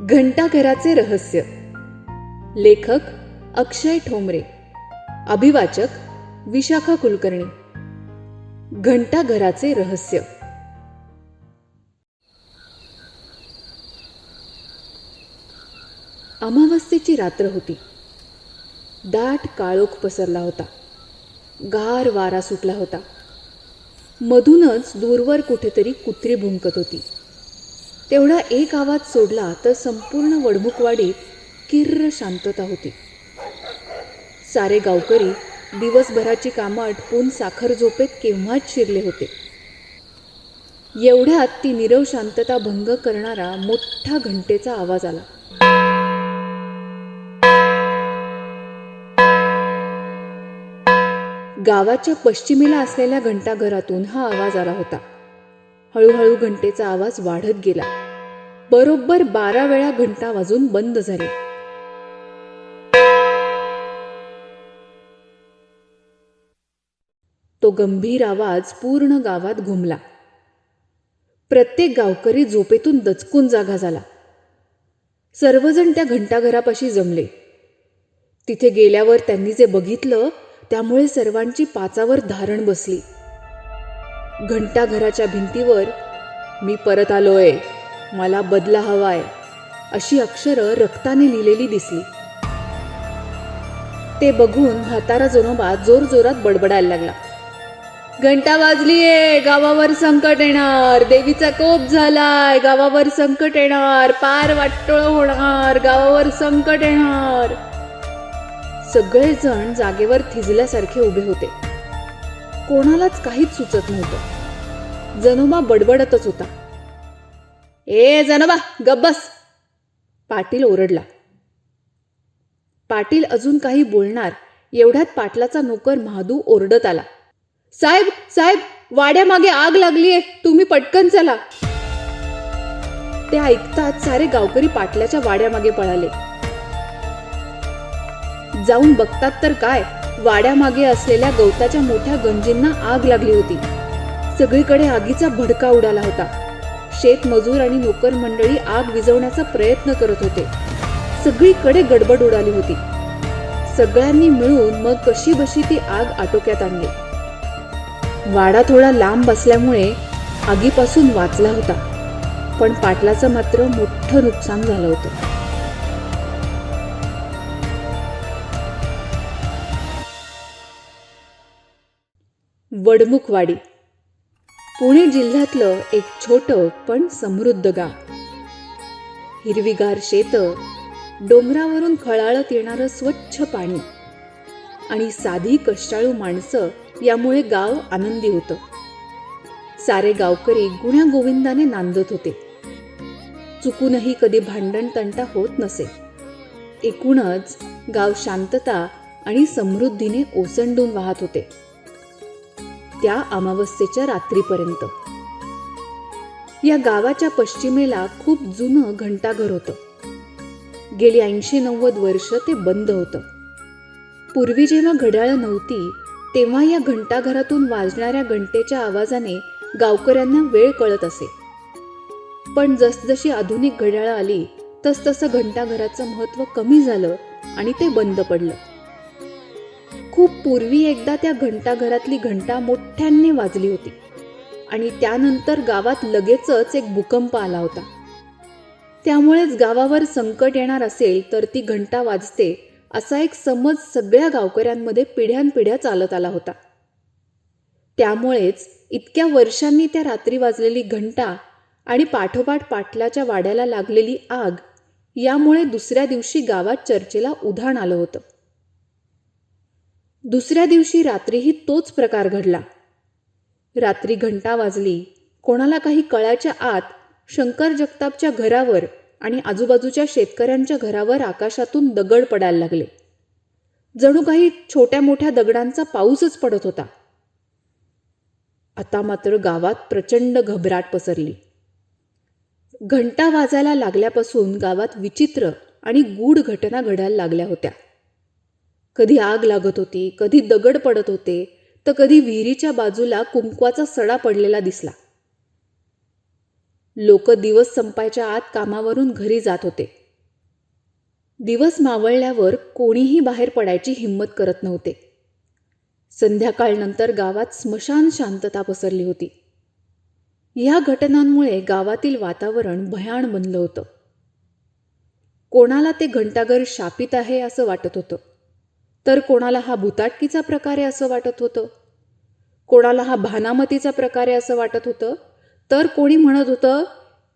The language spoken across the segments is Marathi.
घंटाघराचे रहस्य. लेखक अक्षय ठोंबरे. अभिवाचक विशाखा कुलकर्णी. घंटाघराचे रहस्य. अमावस्येची रात्र होती. दाट काळोख पसरला होता. गार वारा सुटला होता. मधूनच दूरवर कुठेतरी कुत्री भुंकत होती. तेवढा एक आवाज सोडला तर संपूर्ण वडमुखवाडीत किर्र शांतता होती. सारे गावकरी दिवसभराची कामं आटपून साखर झोपेत केव्हाच शिरले होते. एवढ्यात ती निरव शांतता भंग करणारा मोठा घंटेचा आवाज आला. गावाच्या पश्चिमेला असलेल्या घंटाघरातून हा आवाज आला होता. हळूहळू घंटेचा आवाज वाढत गेला. बरोबर बारा वेळा घंटा वाजून बंद झाले. तो गंभीर आवाज पूर्ण गावात घुमला. प्रत्येक गावकरी झोपेतून दचकून जागा झाला. सर्वजण त्या घंटाघरापाशी जमले. तिथे गेल्यावर त्यांनी जे बघितलं त्यामुळे सर्वांची पाचावर धारण बसली. घंटाघराच्या भिंतीवर मी परत आलोय. मला बदला हवाय अशी अक्षरं रक्ताने लिहिलेली दिसली. ते बघून म्हातारा जोनोबा जोर जोरात बडबडायला लागला. घंटा वाजलीये गावावर संकट येणार. देवीचा कोप झालाय. गावावर संकट येणार. पार वाटोळ होणार. गावावर संकट येणार. सगळेजण जागेवर थिजल्यासारखे उभे होते. कोणालाच काहीच सुचत नव्हतं. जनोबा बडबडतच होता. ए जनोबा गब्बस पाटील ओरडला. पाटील अजून काही बोलणार एवढ्यात पाटलाचा नोकर महादू ओरडत आला. साहेब साहेब वाड्यामागे आग लागलीये तुम्ही पटकन चला. ते ऐकताच सारे गावकरी पाटलाच्या वाड्यामागे पळाले. जाऊन बघतात तर काय? वाड्यामागे असलेल्या गवताच्या मोठ्या गंजींना आग लागली होती. सगळीकडे आगीचा भडका उडाला होता. शेतमजूर आणि नोकर मंडळी आग विझवण्याचा प्रयत्न करत होते. सगळीकडे गडबड उडाली होती. सगळ्यांनी मिळून मग कशी बशी ती आग आटोक्यात आणली. वाडा थोडा लांब असल्यामुळे आगीपासून वाचला होता. पण पाटलाचं मात्र मोठं नुकसान झालं होतं. वडमुखवाडी. पुणे जिल्ह्यातलं एक छोटं पण समृद्ध गाव. हिरवीगार शेतं डोंगरावरून खळाळत येणारं स्वच्छ पाणी आणि साधी कष्टाळू माणसं यामुळे गाव आनंदी होतं. सारे गावकरी गुण्या गोविंदाने नांदत होते. चुकूनही कधी भांडण तंटा होत नसे. एकूणच गाव शांतता आणि समृद्धीने ओसंडून वाहत होते. त्या अमावस्येच्या रात्रीपर्यंत. या गावाच्या पश्चिमेला खूप जुनं घंटाघर होतं. गेली ऐंशी नव्वद वर्ष ते बंद होतं. पूर्वी जेव्हा घड्याळ नव्हती तेव्हा या घंटाघरातून वाजणाऱ्या घंटेच्या आवाजाने गावकऱ्यांना वेळ कळत असे. पण जसजशी आधुनिक घड्याळं आली तसतसं घंटाघराचं महत्त्व कमी झालं आणि ते बंद पडलं. खूप पूर्वी एकदा त्या घंटाघरातली घंटा मोठ्याने वाजली होती. आणि त्यानंतर गावात लगेचच एक भूकंप आला होता. त्यामुळेच गावावर संकट येणार असेल तर ती घंटा वाजते असा एक समज सगळ्या गावकऱ्यांमध्ये पिढ्यानपिढ्या चालत आला होता. त्यामुळेच इतक्या वर्षांनी त्या रात्री वाजलेली घंटा आणि पाठोपाठ पाटलाच्या वाड्याला लागलेली आग यामुळे दुसऱ्या दिवशी गावात चर्चेला उधाण आलं होतं. दुसऱ्या दिवशी रात्रीही तोच प्रकार घडला. रात्री घंटा वाजली. कोणाला काही कळाच्या आत शंकर जगतापच्या घरावर आणि आजूबाजूच्या शेतकऱ्यांच्या घरावर आकाशातून दगड पडायला लागले. जणू काही छोट्या मोठ्या दगडांचा पाऊसच पडत होता. आता मात्र गावात प्रचंड घबराट पसरली. घंटा वाजायला लागल्यापासून गावात विचित्र आणि गूढ घटना घडायला लागल्या होत्या. कधी आग लागत होती कधी दगड पडत होते तर कधी विहिरीच्या बाजूला कुंकवाचा सडा पडलेला दिसला. लोक दिवस संपायच्या आत कामावरून घरी जात होते. दिवस मावळल्यावर कोणीही बाहेर पडायची हिंमत करत नव्हते. संध्याकाळनंतर गावात स्मशान शांतता पसरली होती. या घटनांमुळे गावातील वातावरण भयाण बनलं होतं. कोणाला ते घंटाघर शापित आहे असं वाटत होतं. तर कोणाला हा भुताटकीचा प्रकार आहे असं वाटत होतं? कोणाला हा भानामतीचा प्रकार आहे असं वाटत होतं? तर कोणी म्हणत होतं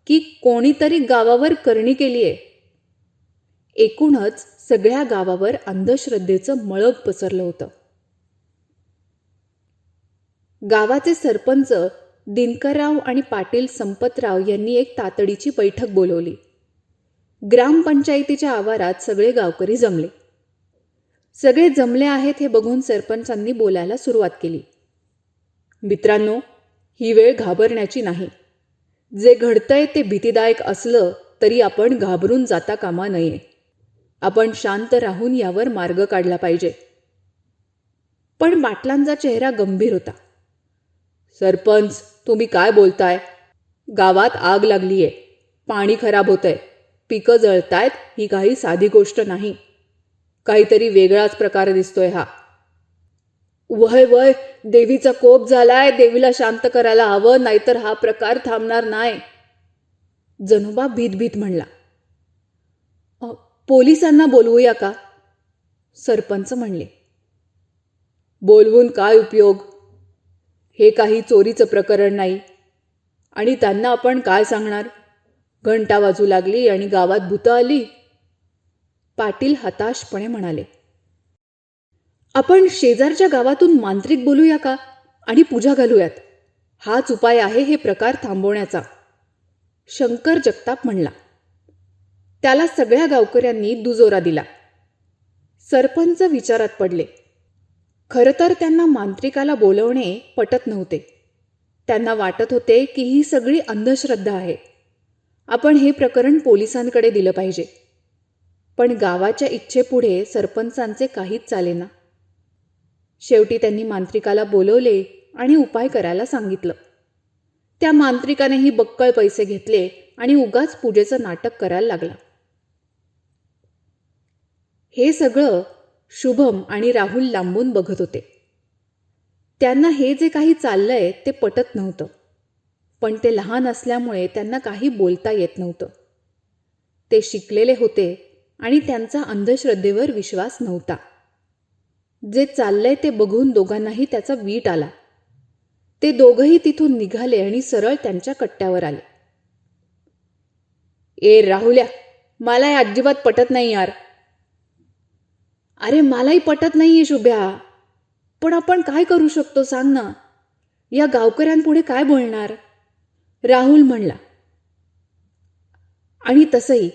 की कोणीतरी गावावर करणी केली आहे एकूणच सगळ्या गावावर अंधश्रद्धेचं मळब पसरलं होतं. गावाचे सरपंच दिनकरराव आणि पाटील संपतराव यांनी एक तातडीची बैठक बोलवली. ग्रामपंचायतीच्या आवारात सगळे गावकरी जमले. सगळे जमले आहेत हे बघून सरपंचांनी बोलायला सुरुवात केली. मित्रांनो ही वेळ घाबरण्याची नाही. जे घडतंय ते भीतीदायक असलं तरी आपण घाबरून जाता कामा नये. आपण शांत राहून यावर मार्ग काढला पाहिजे. पण बाटलांचा चेहरा गंभीर होता. सरपंच तुम्ही काय बोलताय? गावात आग लागलीये. पाणी खराब होतंय. पिकं जळतायत ही काही साधी गोष्ट नाही. काहीतरी वेगळाच प्रकार दिसतोय हा. वय वय देवीचा कोप झालाय देवीला शांत करायला हवं नाहीतर हा प्रकार थांबणार नाही. जनोबा भीत भीत म्हणला पोलिसांना बोलवूया का? सरपंच म्हणले. बोलवून काय उपयोग? हे काही चोरीचं प्रकरण नाही. आणि त्यांना आपण काय सांगणार? घंटा वाजू लागली आणि गावात भूतं आली. पाटील हताशपणे म्हणाले. आपण शेजारच्या गावातून मांत्रिक बोलूया का आणि पूजा घालूयात? हाच उपाय आहे हे प्रकार थांबवण्याचा. शंकर जगताप म्हणला. त्याला सगळ्या गावकऱ्यांनी दुजोरा दिला. सरपंच विचारात पडले. खरं तर त्यांना मांत्रिकाला बोलवणे पटत नव्हते. त्यांना वाटत होते की ही सगळी अंधश्रद्धा आहे. आपण हे प्रकरण पोलिसांकडे दिलं पाहिजे. पण गावाच्या इच्छेपुढे सरपंचांचे काहीच चालेना. शेवटी त्यांनी मांत्रिकाला बोलवले आणि उपाय करायला सांगितलं. त्या मांत्रिकानेही बक्कळ पैसे घेतले आणि उगाच पूजेचं नाटक करायला लागला. हे सगळं शुभम आणि राहुल लांबून बघत होते. त्यांना हे जे काही चाललंय ते पटत नव्हतं. पण ते लहान असल्यामुळे त्यांना काही बोलता येत नव्हतं. ते शिकलेले होते आणि त्यांचा अंधश्रद्धेवर विश्वास नव्हता. जे चाललंय ते बघून दोघांनाही त्याचा वीट आला. ते दोघंही तिथून निघाले आणि सरळ त्यांच्या कट्ट्यावर आले. ए राहुल्या मला हे अजिबात पटत नाही यार. अरे मलाही पटत नाहीये शुभ्या. पण आपण काय करू शकतो सांग ना. या गावकऱ्यांपुढे काय बोलणार? राहुल म्हणला. आणि तसंही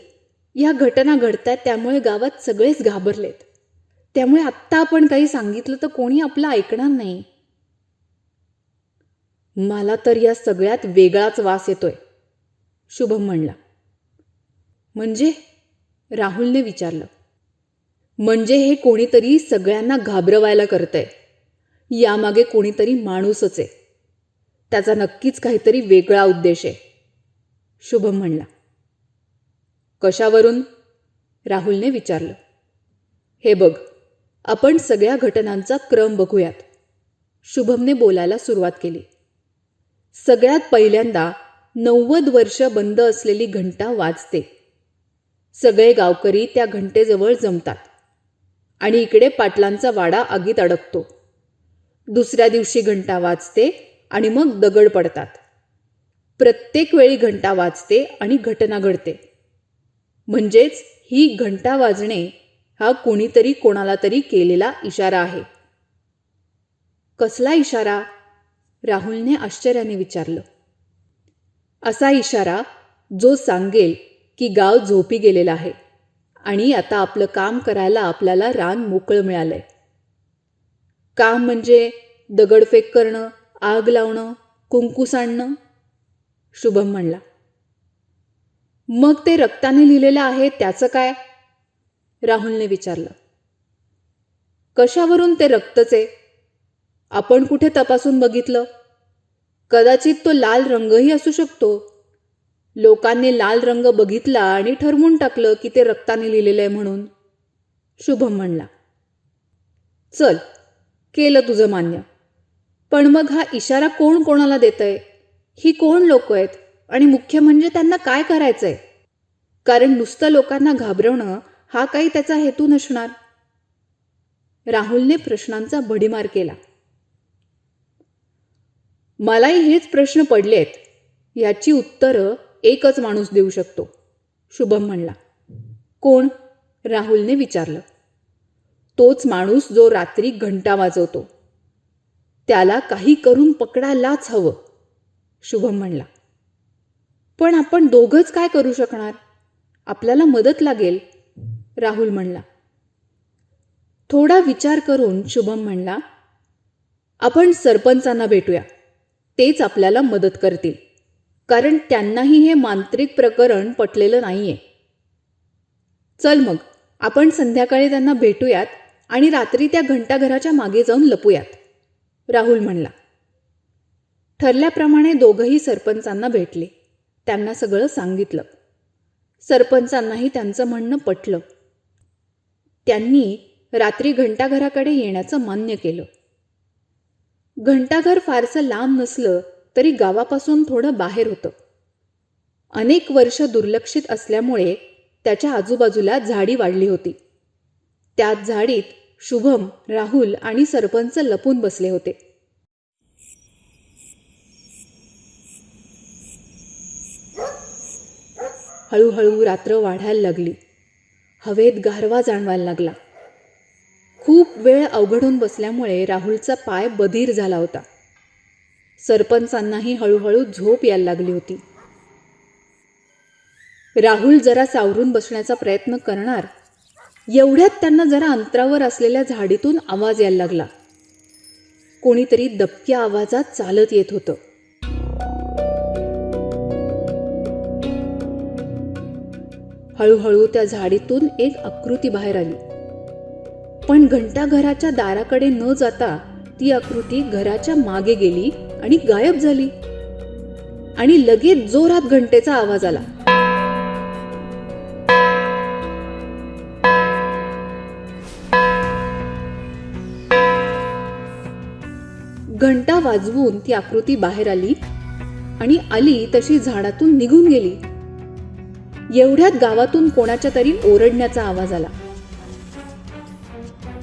या घटना घडतात त्यामुळे गावात सगळेच घाबरलेत. त्यामुळे आत्ता आपण काही सांगितलं तर कोणी आपलं ऐकणार नाही. मला तर या सगळ्यात वेगळाच वास येतोय शुभम म्हणला. म्हणजे? राहुलने विचारलं. म्हणजे हे कोणीतरी सगळ्यांना घाबरवायला करतंय. यामागे कोणीतरी माणूसच आहे. त्याचा नक्कीच काहीतरी वेगळा उद्देश आहे शुभम म्हणला. कशावरून? राहुलने विचारलं. हे बघ आपण सगळ्या घटनांचा क्रम बघूयात. शुभमने बोलायला सुरुवात केली. सगळ्यात पहिल्यांदा नव्वद वर्ष बंद असलेली घंटा वाजते. सगळे गावकरी त्या घंटेजवळ जमतात. आणि इकडे पाटलांचा वाडा आगीत अडकतो. दुसऱ्या दिवशी घंटा वाजते आणि मग दगड पडतात. प्रत्येक वेळी घंटा वाजते आणि घटना घडते. म्हणजेच ही घंटा वाजणे हा कोणीतरी कोणाला तरी केलेला इशारा आहे. कसला इशारा? राहुलने आश्चर्याने विचारलं. असा इशारा जो सांगेल की गाव झोपी गेलेला आहे आणि आता आपलं काम करायला आपल्याला रान मोकळं मिळालंय. काम म्हणजे दगडफेक करणं आग लावणं कुंकू सांडणं शुभम म्हणला. मग ते रक्ताने लिहिलेलं आहे त्याचं काय? राहुलने विचारलं. कशावरून ते रक्तचे? आपण कुठे तपासून बघितलं? कदाचित तो लाल रंगही असू शकतो. लोकांनी लाल रंग बघितला आणि ठरवून टाकलं की ते रक्ताने लिहिलेलं आहे म्हणून. शुभम म्हणला चल केलं तुझं मान्य. पण मग हा इशारा कोण कोणाला देतंय? ही कोण लोक आहेत? आणि मुख्य म्हणजे त्यांना काय करायचंय? कारण नुसतं लोकांना घाबरवणं हा काही त्याचा हेतू नसणार. राहुलने प्रश्नांचा भडीमार केला. मलाही हेच प्रश्न पडलेत याची उत्तरं एकच माणूस देऊ शकतो शुभम म्हणला. कोण? राहुलने विचारलं. तोच माणूस जो रात्री घंटा वाजवतो. त्याला काही करून पकडायलाच हवं शुभम म्हणला. पण आपण दोघंच काय करू शकणार? आपल्याला मदत लागेल राहुल म्हणला. थोडा विचार करून शुभम म्हणला आपण सरपंचांना भेटूया. तेच आपल्याला मदत करतील. कारण त्यांनाही हे मांत्रिक प्रकरण पटलेलं नाहीये. चल मग आपण संध्याकाळी त्यांना भेटूयात आणि रात्री त्या घंटाघराच्या मागे जाऊन लपूयात राहुल म्हणला. ठरल्याप्रमाणे दोघंही सरपंचांना भेटले. त्यांना सगळं सांगितलं. सरपंचांनाही त्यांचं म्हणणं पटलं. त्यांनी रात्री घंटाघराकडे येण्याचं मान्य केलं. घंटाघर फारसं लांब नसलं तरी गावापासून थोडं बाहेर होतं. अनेक वर्ष दुर्लक्षित असल्यामुळे त्याच्या आजूबाजूला झाडी वाढली होती. त्याच झाडीत शुभम राहुल आणि सरपंच लपून बसले होते. हळूहळू रात्र वाढायला लागली. हवेत गारवा जाणवायला लागला. खूप वेळ अवघडून बसल्यामुळे राहुलचा पाय बधीर झाला होता. सरपंचांनाही हळूहळू झोप यायला लागली होती. राहुल जरा सावरून बसण्याचा प्रयत्न करणार. एवढ्यात त्यांना जरा अंतरावर असलेल्या झाडीतून आवाज यायला लागला. कोणीतरी दबक्या आवाजात चालत येत होतं. हळूहळू त्या झाडीतून एक आकृती बाहेर आली. पण घंटाघराच्या दाराकडे न जाता ती आकृती घराच्या मागे गेली आणि गायब झाली. आणि लगेच जोरात घंटेचा आवाज आला. घंटा वाजवून ती आकृती बाहेर आली आणि आली तशी झाडातून निघून गेली. एवढ्यात गावातून कोणाच्या तरी ओरडण्याचा आवाज आला.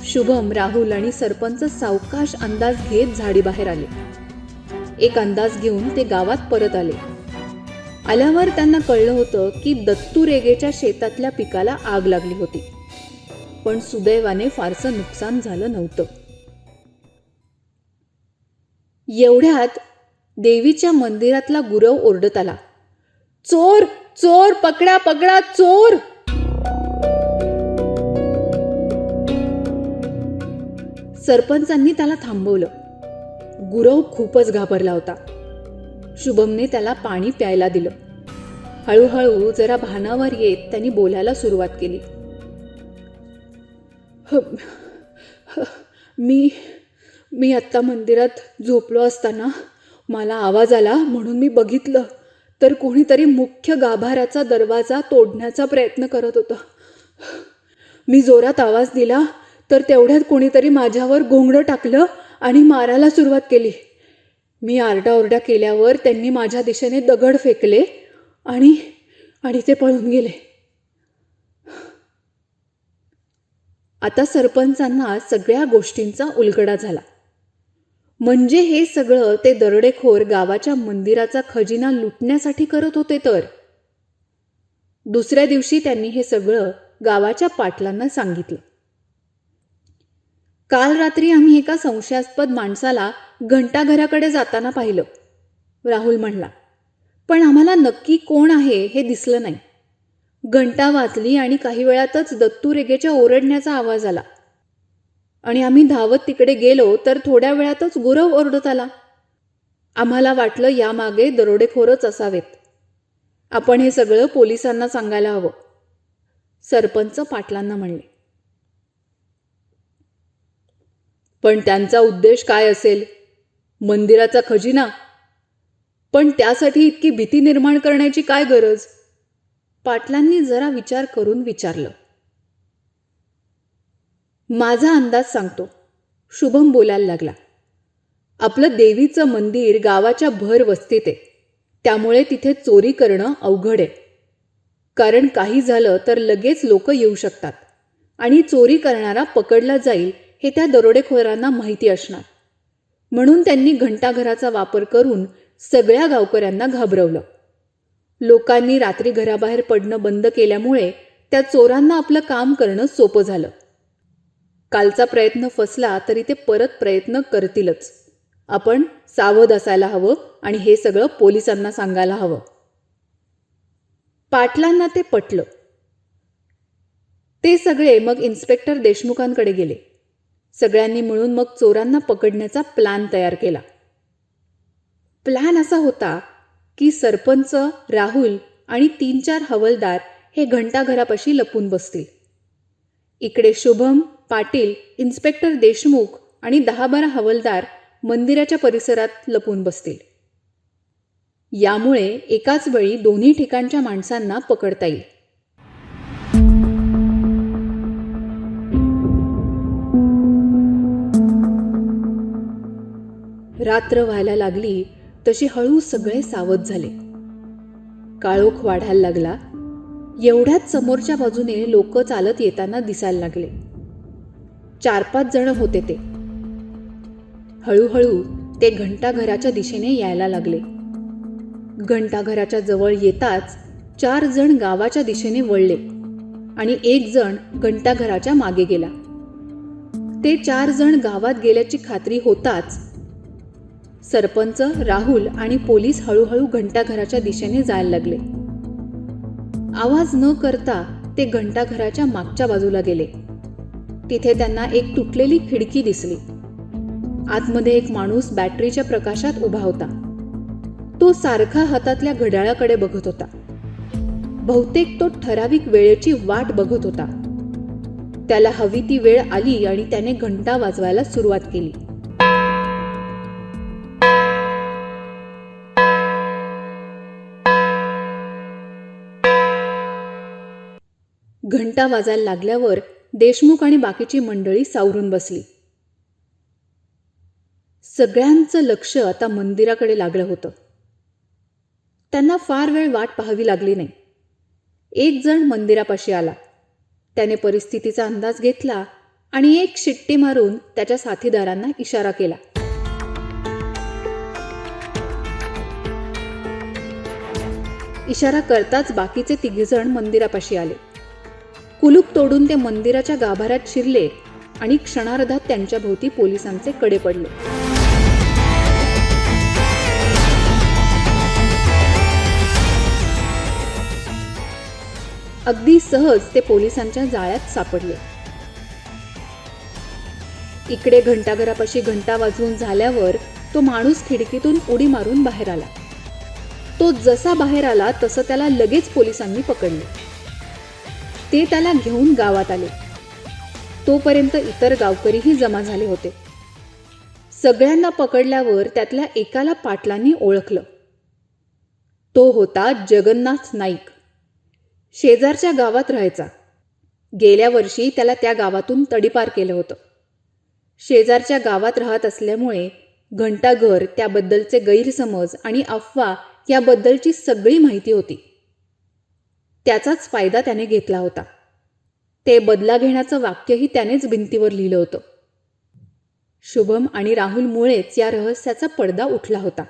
शुभम राहुल आणि सरपंच सावकाश अंदाज घेत झाडी बाहेर आले. एक अंदाज घेऊन ते गावात परत आले. आल्यावर त्यांना कळलं होतं की दत्तू रेगेच्या शेतातल्या पिकाला आग लागली होती. पण सुदैवाने फारसं नुकसान झालं नव्हतं. एवढ्यात देवीच्या मंदिरातला गुरव ओरडत आला चोर! चोर पकडा पकडा चोर. सरपंचांनी त्याला थांबवलं. गुरव खूपच घाबरला होता. शुभमने त्याला पाणी प्यायला दिलं. हळूहळू जरा भानावर येत त्यांनी बोलायला सुरुवात केली. मी मी आत्ता मंदिरात झोपलो असताना मला आवाज आला म्हणून मी बघितलं. तर कोणीतरी मुख्य गाभाऱ्याचा दरवाजा तोडण्याचा प्रयत्न करत होता. मी जोरात आवाज दिला तर तेवढ्यात कोणीतरी माझ्यावर घोंगडं टाकलं आणि मारायला सुरुवात केली. मी आरडाओरडा केल्यावर त्यांनी माझ्या दिशेने दगड फेकले आणि आणि ते पळून गेले. आता सरपंचांना सगळ्या गोष्टींचा उलगडा झाला. म्हणजे हे सगळं ते दरडेखोर गावाच्या मंदिराचा खजिना लुटण्यासाठी करत होते तर. दुसऱ्या दिवशी त्यांनी हे सगळं गावाच्या पाटलांना सांगितलं. काल रात्री आम्ही एका संशयास्पद माणसाला घंटाघराकडे जाताना पाहिलं. राहुल म्हणला पण आम्हाला नक्की कोण आहे हे दिसलं नाही. घंटा वाचली आणि काही वेळातच दत्तू रेगेच्या ओरडण्याचा आवाज आला. आणि आम्ही धावत तिकडे गेलो तर थोड्या वेळातच गुरव ओरडत आला. आम्हाला वाटलं यामागे दरोडेखोरच असावेत. आपण हे सगळं पोलिसांना सांगायला हवं. सरपंच पाटलांना म्हणले. पण त्यांचा उद्देश काय असेल? मंदिराचा खजिना? पण त्यासाठी इतकी भीती निर्माण करण्याची काय गरज? पाटलांनी जरा विचार करून विचारलं. माझा अंदाज सांगतो. शुभम बोलायला लागला. आपलं देवीचं मंदिर गावाच्या भर वस्तीत आहे. त्यामुळे तिथे चोरी करणं अवघड आहे. कारण काही झालं तर लगेच लोक येऊ शकतात. आणि चोरी करणारा पकडला जाईल हे त्या दरोडेखोरांना माहिती असणार. म्हणून त्यांनी घंटाघराचा वापर करून सगळ्या गावकऱ्यांना घाबरवलं. लोकांनी रात्री घराबाहेर पडणं बंद केल्यामुळे त्या चोरांना आपलं काम करणं सोपं झालं. कालचा प्रयत्न फसला तरी ते परत प्रयत्न करतीलच. आपण सावध असायला हवं आणि हे सगळं पोलिसांना सांगायला हवं. पाटलांना ते पटलं. ते सगळे मग इन्स्पेक्टर देशमुखांकडे गेले. सगळ्यांनी मिळून मग चोरांना पकडण्याचा प्लॅन तयार केला. प्लॅन असा होता की सरपंच राहुल आणि तीन चार हवलदार हे घंटाघरापाशी लपून बसतील. इकडे शुभम पाटील इन्स्पेक्टर देशमुख आणि दहा बारा हवलदार मंदिराच्या परिसरात लपून बसतील. यामुळे एकाच वेळी दोन्ही ठिकाणच्या माणसांना पकडता येईल. रात्र व्हायला लागली तशी हळू सगळे सावध झाले. काळोख वाढायला लागला. एवढ्याच समोरच्या बाजूने लोक चालत येताना दिसायला लागले. चार पाच जण होते ते. हळूहळू ते घंटाघराच्या दिशेने यायला लागले. घंटाघराच्या जवळ येताच चार जण गावाच्या दिशेने वळले आणि एक जण घंटाघराच्या मागे गेला. ते चार जण गावात गेल्याची खात्री होताच सरपंच राहुल आणि पोलीस हळूहळू घंटाघराच्या दिशेने जायला लागले. आवाज न करता ते घंटाघराच्या मागच्या बाजूला गेले. तिथे त्यांना एक तुटलेली खिडकी दिसली. आतमध्ये एक माणूस बॅटरीच्या प्रकाशात उभा होता. तो सारखा हातातल्या घड्याळाकडे बघत होता. बहुतेक तो ठराविक वेळेची वाट बघत होता. त्याला हवी ती वेळ आली आणि त्याने घंटा वाजवायला सुरुवात केली. घंटा वाजायला लागल्यावर देशमुख आणि बाकीची मंडळी सावरून बसली. सगळ्यांचं लक्ष आता मंदिराकडे लागलं होतं. त्यांना फार वेळ वाट पाहावी लागली नाही. एक जण मंदिरापाशी आला. त्याने परिस्थितीचा अंदाज घेतला आणि एक शिट्टी मारून त्याच्या साथीदारांना इशारा केला. इशारा करताच बाकीचे तिघेजण मंदिरापाशी आले. कुलूप तोडून ते मंदिराच्या गाभाऱ्यात शिरले आणि क्षणार्धात त्यांच्या भोवती पोलिसांचे कडे पडले. अगदी सहज ते पोलिसांच्या जाळ्यात सापडले. इकडे घंटाघरापाशी घंटा वाजवून झाल्यावर तो माणूस खिडकीतून उडी मारून बाहेर आला. तो जसा बाहेर आला तसं त्याला लगेच पोलिसांनी पकडले. ते त्याला घेऊन गावात आले. तोपर्यंत इतर गावकरीही जमा झाले होते. सगळ्यांना पकडल्यावर त्यातल्या एकाला पाटलांनी ओळखलं. तो होता जगन्नाथ नाईक. शेजारच्या गावात राहायचा. गेल्या वर्षी त्याला त्या गावातून तडीपार केलं होतं. शेजारच्या गावात राहत असल्यामुळे घंटाघर त्याबद्दलचे गैरसमज आणि अफवा याबद्दलची सगळी माहिती होती. त्याचाच फायदा त्याने घेतला होता. ते बदला घेण्याचं वाक्यही त्यानेच भिंतीवर लिहिलं होतं. शुभम आणि राहुलमुळेच या रहस्याचा पडदा उठला होता.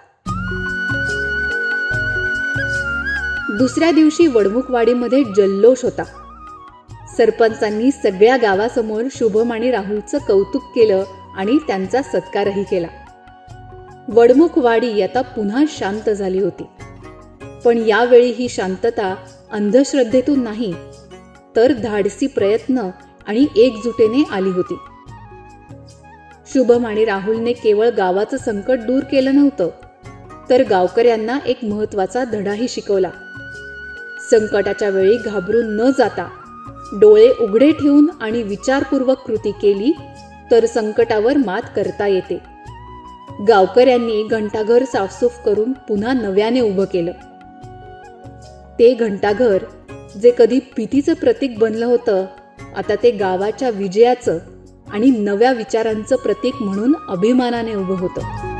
दुसऱ्या दिवशी वडमुखवाडीमध्ये जल्लोष होता. सरपंचांनी सगळ्या गावासमोर शुभम आणि राहुलचं कौतुक केलं आणि त्यांचा सत्कारही केला. वडमुखवाडी आता पुन्हा शांत झाली होती. पण यावेळी ही शांतता अंधश्रद्धेतून नाही तर धाडसी प्रयत्न आणि एकजुटेने आली होती. शुभम आणि राहुलने केवळ गावाचं संकट दूर केलं नव्हतं तर गावकऱ्यांना एक महत्त्वाचा धडाही शिकवला. संकटाच्या वेळी घाबरून न जाता डोळे उघडे ठेवून आणि विचारपूर्वक कृती केली तर संकटावर मात करता येते. गावकऱ्यांनी घंटाघर साफसूफ करून पुन्हा नव्याने उभं केलं. ते घंटाघर जे कधी भीतीचं प्रतीक बनलं होतं आता ते गावाच्या विजयाचं आणि नव्या विचारांचं प्रतीक म्हणून अभिमानाने उभं होतं.